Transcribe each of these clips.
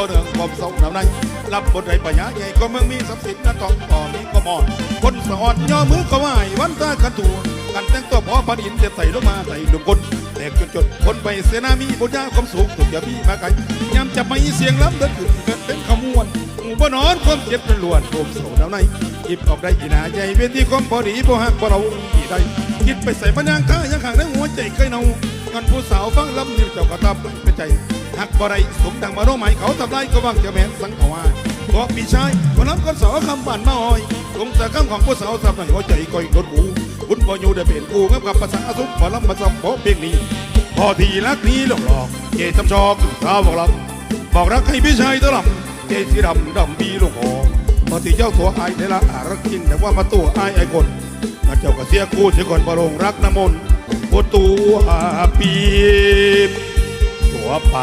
ำลังเนืองความเศร้าหนาวในรับบทไรปัญญาใหญ่ก็เมืองมีทรัพย์สินนันทองก่อมีก็มอนคนสะออนย่อมือก็ไหววันตาขันถูกันแต่งตัวพอพันอินเด็ดใส่ลงมาใส่ลุมคนแตกจนจนคนไปเสนามีบุญญาความสูงตุกอย่าพี่มาไกลยำจะไม่เสียงล้ำเดินขึ้นเกิดเป็นขมวนหมู่บ่นอนความเจ็บเป็นล้วนโอมโศหนาวในหยิบออกได้อีนาใหญ่เวทีความพอดีบ่หักบ่เราอีใดคิดไปใส่ปัญญางข้ายังห่างในหัวใจเคยเนาเงินผู้สาวฟังลำนี่เจ้าก็ตับเป็นใจ หักบ่ได้สมดังมาโรหมายเขาทำไรก็ว่างจะแม่นสังขวาบอกพี่ชายคนนั้นคนสาวคำบ้านมาอ้อยคงแต่คำของผู้สาวสับหน่อยหัวใจก้อยกดหูบุญบ่อยู่ได้เป็นกูงับกับภาษาสุขพอลำมาจำพอเพียงนี้พอทีรักนี้หลอกหลอกเจจำชอกข้าวบอกลำบอกรักให้พี่ชายตะลำเจสีดำดำบีลูกหอพอที่เจ้าตัวอายได้ละอารักจริงแต่ว่ามาตัวอายไอ้คนข้าเจ้าก็เสียกู้เสียก่อนประรงรักน้ำมนต์ปวดตัวปีบ ตัวไป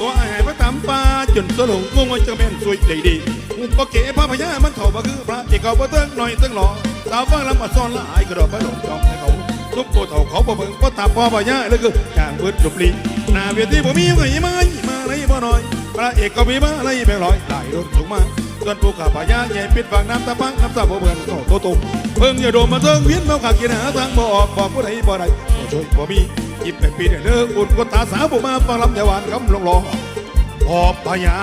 ตัวไอ้ายพระตามป่าจนสลงงงว่าจะแม่นสวยใจดีมุกก็เก๋พระพญามันเถ่าบ่คือพระเอกเขาบ่เติ้งหน่อยเติ้งหล่อสาวฟังลำมาซ่อนละอายกระดอกพระหลงจองให้เขาทุกโกเถ่าเขาบ่เบิ่งบ่ตาพ่อพญาเลยคือจางเบิดจบลีหน้าเวทีบ่มีไงมามาไหนบ่น้อย พระเอกก็มีมาไหนแบงร้อยหลายรถสูงมาส่วนผู้ขับพญาใหญ่ปิดฝั่งน้ำตาปังน้ำตาบ่เบิ่นก็โตตุ่มเพิ่งอย่าโดมมาเติงเวียนมาขากินหาทางบ่ออกบอกผู้ใดบ่ได้บ่ช่วยบ่มียิ้มไปปีเด้อเด้อบุญก็ตาสาวบ่มาฟังลำแต่หวานคำลงรอพอพยา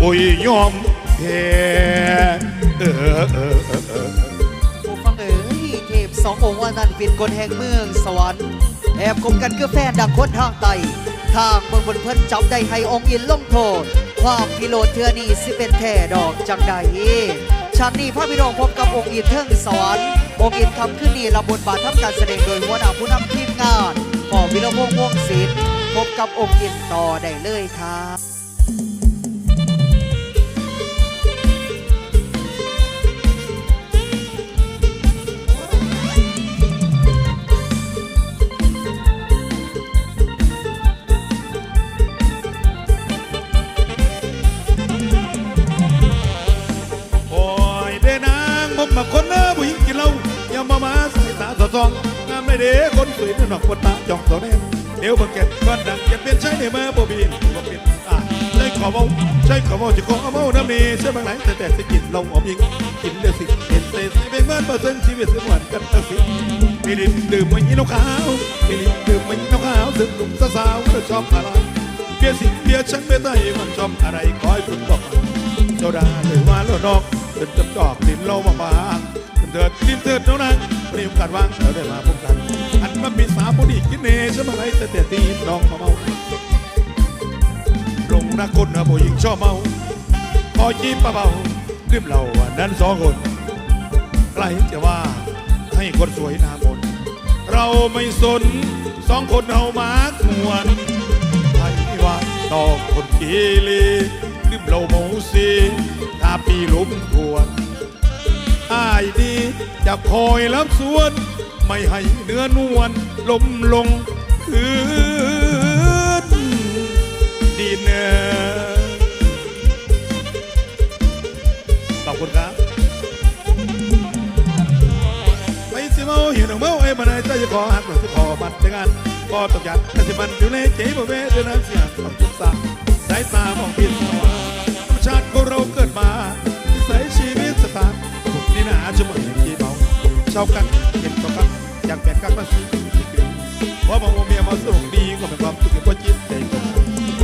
ปุยยอมแพ้เออเออเออเออผู้ฟังเอ๋ยเทพสององค์ว่านั้นเป็นคนแห่งเมืองสวรรค์แอบคบกันคือแฟนดังคนทางไต ทางเบิ่งบนเพิ่นจับได้ให้องค์อินลงโทษ ความพิโรธเทือนี่สิเป็นแท่ดอกจังใดชาตินี้พระพิโรธพบกับองค์อินเทิงสวรรค์องค์อินทำขึ้นนี่รับบทบาททำการแสดงโดยหัวหน้าผู้นำทีมงานปอวิโรพงษ์วงศ์ศิลป์พบกับองค์อินต่อได้เลยครับางผมาคนเน้อผู้หญิงกินเหล้าอย่ามามาใส่ตาสอดส่องงามไม่เด้คนสวยนั่นนอกคนตาจ้องตัวแน่เดี๋ยวบังเก็ตบ้านดังเก็ตเป็นใช้ในเมื่อบ่บินบ่เป็นอ่าใช้ขอเมาใช้ขอเมาจะขอเอาเมาน้ำนี้ใช่บางไหนแต่แต่สิกินเราอมยิงกินเดือดสิเห็นเตะใส่เป็นเมื่อเปอร์เซ็นต์ชีวิตสมวันกันตั้งสิมีดินดื่มไม่ยีนกขาวมีดินดื่มไม่ยีนกขาวถึงหนุ่มสาวๆเธอชอบอะไรเบียร์สิเบียร์ฉันไม่ได้มันชอบอะไรคอยฝึกบอกโซดาหรือว่าโลดอก เป็นจับจอกดินเรามาบางเถิดดินเถิดเท่านั้นเรียมกันวางเราได้มาพบกัน อันมันมีสาวผู้ดีกินเนใช่ไหมแต่แต่ตีน้องมาเมาลงรักคนนะผู้หญิงชอบเมาพอจิ้มเบาดื่มเหล้าอันนั้นสองคนใครจะว่าให้คนสวยหน้ามนเราไม่สนสองคนเอามากมวนใครว่าตอกคนกีลีดื่มเหล้าเมาซี ปีลุมทวนอ้ายดีจะคอยรับส่วน ไม่ให้เนื้อนวลลมลงคืนดินเนอขอบคุณครับไปสิเมาเห็นของเมาไอ้มันไอ้ใจจะขอหักหรือจะขอบัตรแต่งานก็ตกยันแต่สิมันอยู่ในใจบ่เวเดือนนั้นเสียขอบคุณสาสายตามองพินสว่าง ธรรมชาติของเราเกิดมาใส่ชีวิตสตาร์ทนี่นาจะเหมือนกี่เมาเชอบกันเห็นตกกันอยากแบ่งกันมาสิเพราะบางวันเมียมาสนุกดีก็เป็นความสุขที่ว่าจิตใจก็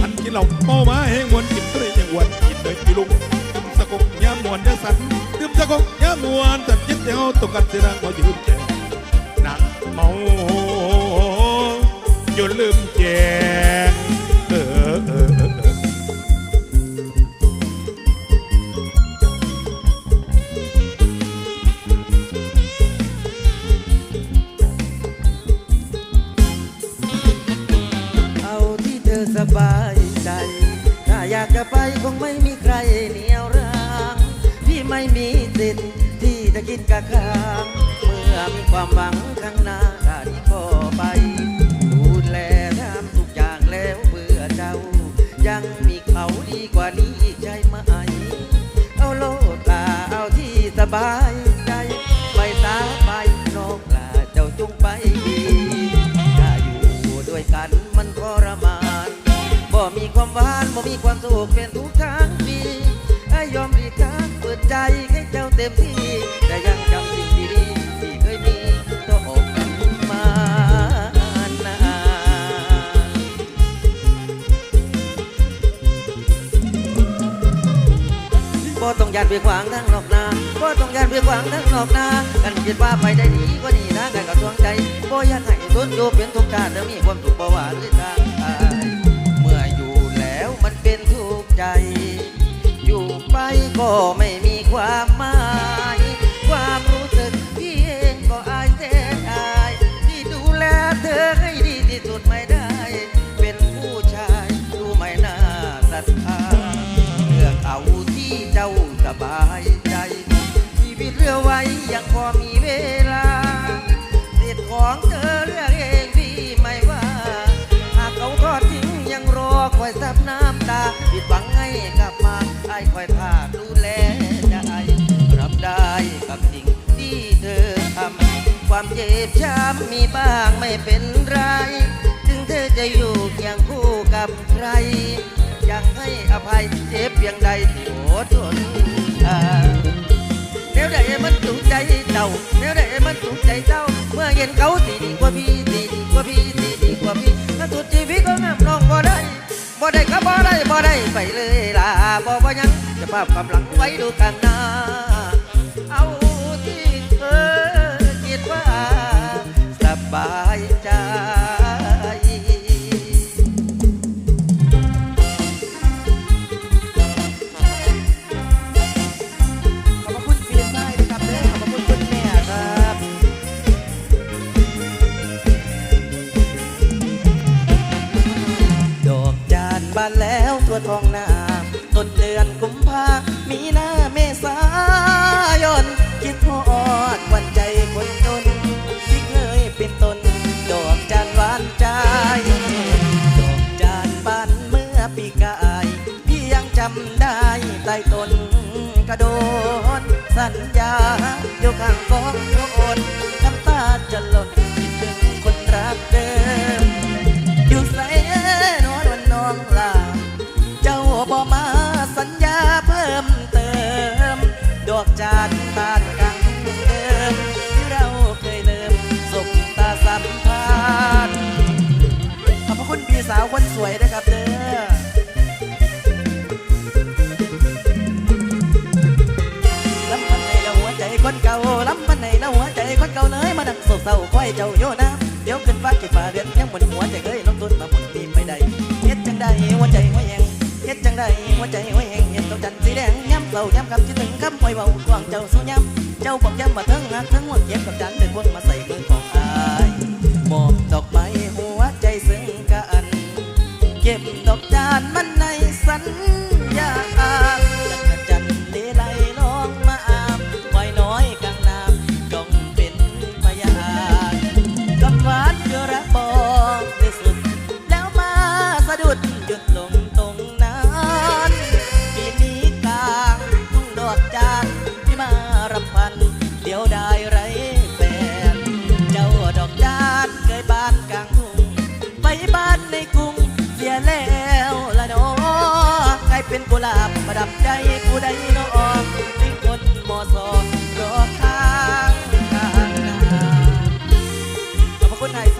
อันกินเหล้าเมามาให้มวนกินทะเลยังวนกินเลยกิลุงสะกกยามวนเดือสันดื่มสะกกยามวนสันจิตเดียวตกกันเสียงเขาจะลืมแจหนักเมาจนลืมแจงเออเออ ข้างเมื่อมีความหวังข้างหน้าได้ก็ไป ดูแลทำทุกอย่างแล้วเพื่อเจ้า ยังมีเขาดีกว่านี้ใจไหมเอาโลดตาเอาที่สบายใจ ไปตาไปนอกลาเจ้าจงไปถ้าอยู่ด้วยกันมันทรมานบ่มีความหวานบ่มีความสุขเป็นทุกครั้งดียอมรีกางเปิดใจให้เจ้าเต็มที่ ยันไปขวางทั้งนอกนาก็ต้องยันไปขวางทั้งนอกนากันคิดว่าไปได้ดีกว่านี้นะกันก็ทวงใจบ่อยากให้ต้นโยเป็นทุกข์ชาติแต่มีความสุขบ่ว่าหรือทางอายเมื่ออยู่แล้วมันเป็นทุกข์ใจ อยู่ไปก็ไม่มีความหมาย ความเจ็บช้ำมีบ้างไม่เป็นไร ถึงเธอจะอยู่เคียงคู่กับใคร อยากให้อภัยเจ็บเพียงใดที่อดทนอ่าแนวใดมันถูกใจเจ้าแนวใดมันถูกใจเจ้า เมื่อเห็นเขาสีดีกว่าพี่สีดีกว่าพี่สีดีกว่าพี่ถ้าสุดชีวิตก็งามน้องบ่ได้บ่ได้ก็บ่ได้บ่ได้ไปเลยล่ะบ่บ่ยังจะภาพกำลังไว้ดูกันน้า เศร้าคอยเจ้าโยน้ำเดี๋ยวขึ้นฟ้าขึ้นฟ้าเดือนยังบนหัวใจเคยลงทุนมาหมดปีไม่ได้เฮ็ดจังได้หัวใจหัวแหงเฮ็ดจังได้หัวใจหัวแหงเห็นดอกจันทร์สีแดงย้ำเศร้าย้ำคำคิดถึงคำไว้เบากวางเจ้าสู้ย้ำเจ้าบอกย้ำมาทั้งหักทั้งหัวเก็บกับจันทร์เดินวนมาใส่มือของอายมอบดอกไม้หัวใจซึ้งกัน เก็บดอกจานมันในสัญ ขอ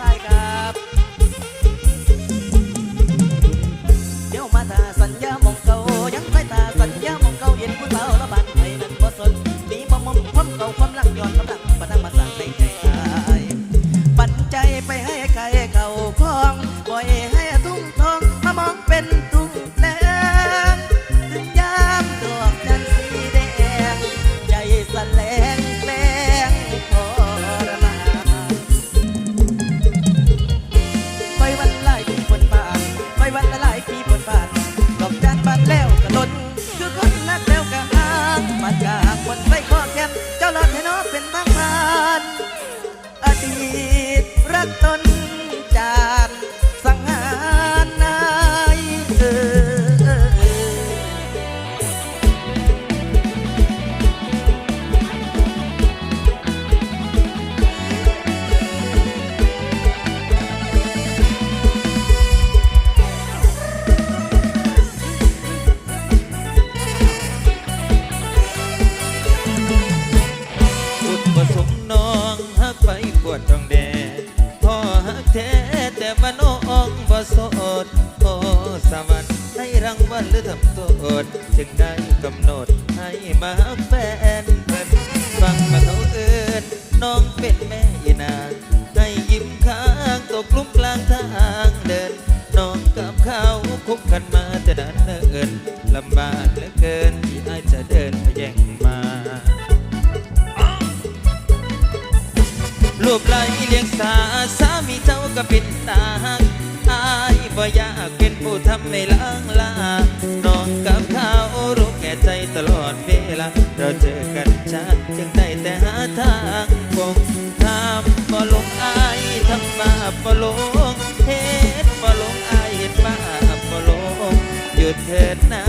บ่ลงเฮ็ดบ่ลงอายเฮ็ดบาปบ่ลงหยุดเถิดนะ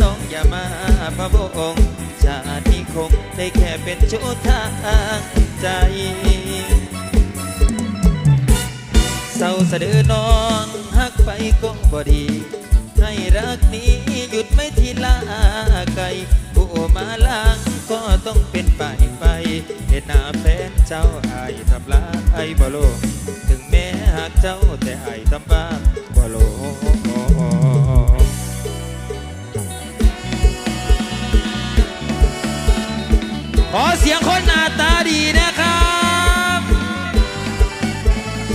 น้องอย่ามาพะวงชาตินี้คงได้แค่เป็นชู้ทางใจเศร้าสะดือน้องหักไปก็บ่ดี ให้รักนี้หยุดไม่ทีลาไกลผู้มาล้างก็ต้องเป็นฝ่ายไปเห็นหน้าแฟนเจ้าอายทำลายไอ้บ่โลถึงแม้ เจ้าแต่ไอายทำบ้าบ่โลขอเสียงคนหน้าตาดีนะครับ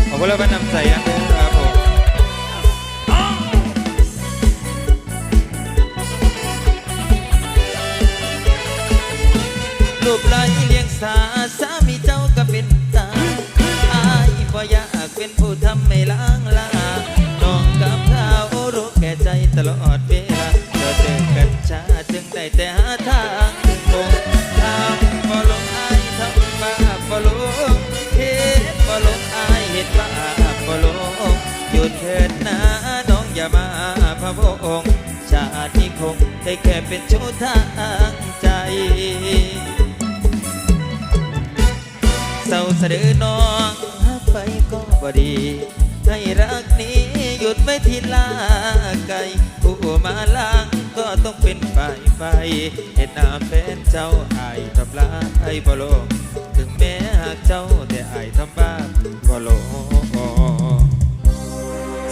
ขอบคุณแล้วก็นำใจอันเด้อครับผมรูปไหลเลี้ยงสา ผู้ทำให้ล้างลาน้องกับเขารู้แก่ใจตลอดเวลาเราเจอกันช้าจึงได้แต่หาทางคงทางบ่ลงอายทำบาปบ่ลงเฮ็ดบ่ลงอายเฮ็ดบาปบ่ลงหยุดเถิดนะน้องอย่ามาพะวงชาตินี้คงได้แค่เป็นชู้ทางใจเศร้าสะดือน้องหักไปก็บ่ดี รักนี้หยุดไม่ทีลาไกลผู้มาล้างก็ต้องเป็นฝ่ายไฟเห็นหน้าแฟนเจ้าอายทำลายบ่ลงถึงแม้หากเจ้าแต่อายทำบ้าบ่ลง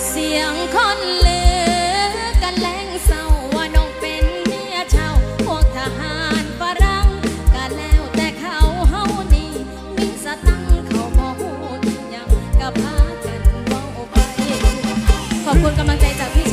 เสียงคนเลือกันแรงเศร้า ขอบคุณกำลังใจจากพี่